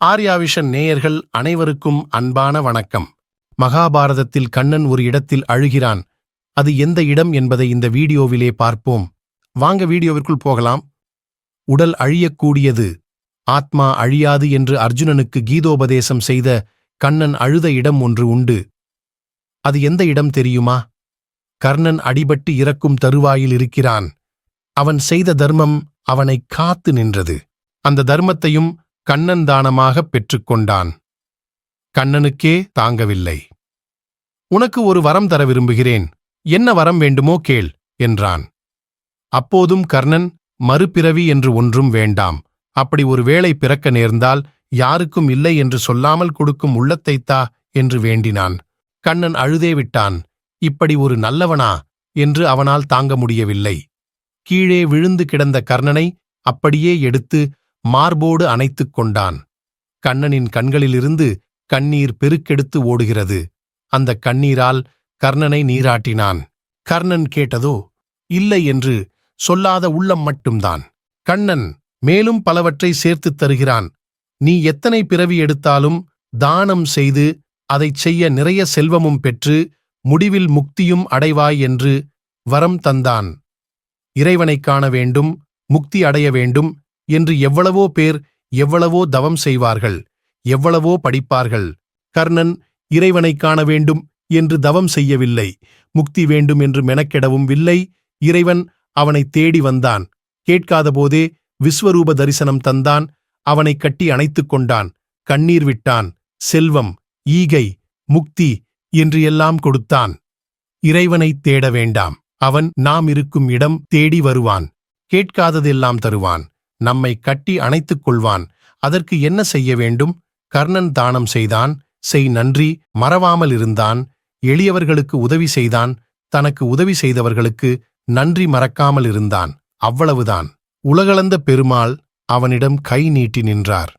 ஆர்யாவிஷன் நேயர்கள் அனைவருக்கும் அன்பான வணக்கம். மகாபாரதத்தில் கண்ணன் ஒரு இடத்தில் அழுகிறான். அது எந்த இடம் என்பதை இந்த வீடியோவிலே பார்ப்போம். வாங்க வீடியோவிற்குள் போகலாம். உடல் அழியக்கூடியது. ஆத்மா அழியாது என்று அர்ஜுனனுக்கு கீதோபதேசம் செய்த கண்ணன் அழுத இடம் ஒன்று உண்டு. அது எந்த இடம் தெரியுமா? கர்ணன் அடிபட்டு இறக்கும் தருவாயில் இருக்கிறான். அவன் செய்த தர்மம் அவனை காத்து நின்றது. அந்த தர்மத்தையும் கண்ணன் தானமாகப் பெற்றுக்கொண்டான். கண்ணனுக்கே தாங்கவில்லை. உனக்கு ஒரு வரம் தர விரும்புகிறேன். என்ன வரம் வேண்டுமோ கேள் என்றான். அப்போதும் கர்ணன் மறுபிறவி என்று ஒன்றும் வேண்டாம். அப்படி ஒரு வேளை பிறக்க நேர்ந்தால் யாருக்கும் இல்லை என்று சொல்லாமல் கொடுக்கும் உள்ளத்தைத்தா என்று வேண்டினான். கண்ணன் அழுதே விட்டான். இப்படி ஒரு நல்லவனா? என்று அவனால் தாங்க முடியவில்லை. கீழே விழுந்து கிடந்த கர்ணனை அப்படியே எடுத்து மார்போடு அணைத்துக் கொண்டான். கண்ணனின் கண்களிலிருந்து கண்ணீர் பெருக்கெடுத்து ஓடுகிறது. அந்த கண்ணீரால் கர்ணனை நீராட்டினான். கர்ணன் கேட்டதோ இல்லை என்று சொல்லாத உள்ளம் மட்டும்தான். கண்ணன் மேலும் பலவற்றை சேர்த்துத் தருகிறான். நீ எத்தனை பிறவி எடுத்தாலும் தானம் செய்து அதைச் செய்ய நிறைய செல்வமும் பெற்று முடிவில் முக்தியும் அடைவாய் என்று வரம் தந்தான். இறைவனைக் காண வேண்டும் முக்தி அடைய வேண்டும் என்று எவ்வளவோ பேர் எவ்வளவோ தவம் செய்வார்கள் எவ்வளவோ படிப்பார்கள். கர்ணன் இறைவனைக் காண வேண்டும் என்று தவம் செய்யவில்லை முக்தி வேண்டும் என்று மெனக்கெடவும் இல்லை இறைவன் அவனை தேடி வந்தான். கேட்காதபோதே விஸ்வரூப தரிசனம் தந்தான் அவனை கட்டி அணைத்துக் கொண்டான் கண்ணீர் விட்டான் செல்வம் ஈகை முக்தி என்று எல்லாம் கொடுத்தான். இறைவனைத் தேட வேண்டாம் அவன் நாம் இருக்கும் இடம் தேடி வருவான் கேட்காததெல்லாம் தருவான். நம்மை கட்டி அணைத்துக் கொள்வான் அதற்கு என்ன செய்ய வேண்டும்? கர்ணன் தானம் செய்தான். செய் நன்றி. மறவாமல் இருந்தான். எளியவர்களுக்கு உதவி செய்தான். தனக்கு உதவி செய்தவர்களுக்கு நன்றி மறக்காமல் இருந்தான். அவ்வளவுதான். உலகளந்த பெருமாள் அவனிடம் கை நீட்டி நின்றார்.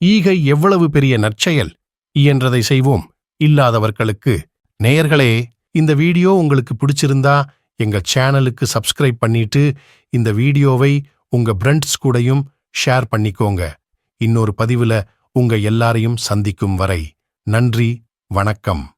ஈகை எவ்வளவு பெரிய நற்செயல்? இயன்றதை செய்வோம். இல்லாதவர்களுக்கு. நேயர்களே இந்த வீடியோ உங்களுக்கு பிடிச்சிருந்தா எங்க சேனலுக்கு சப்ஸ்கிரைப் பண்ணிட்டு இந்த வீடியோவை உங்க பிரண்ட்ஸ் கூடயும் ஷேர் பண்ணிக்கோங்க. இன்னொரு பதிவுல உங்க எல்லாரையும் சந்திக்கும் வரை நன்றி வணக்கம்.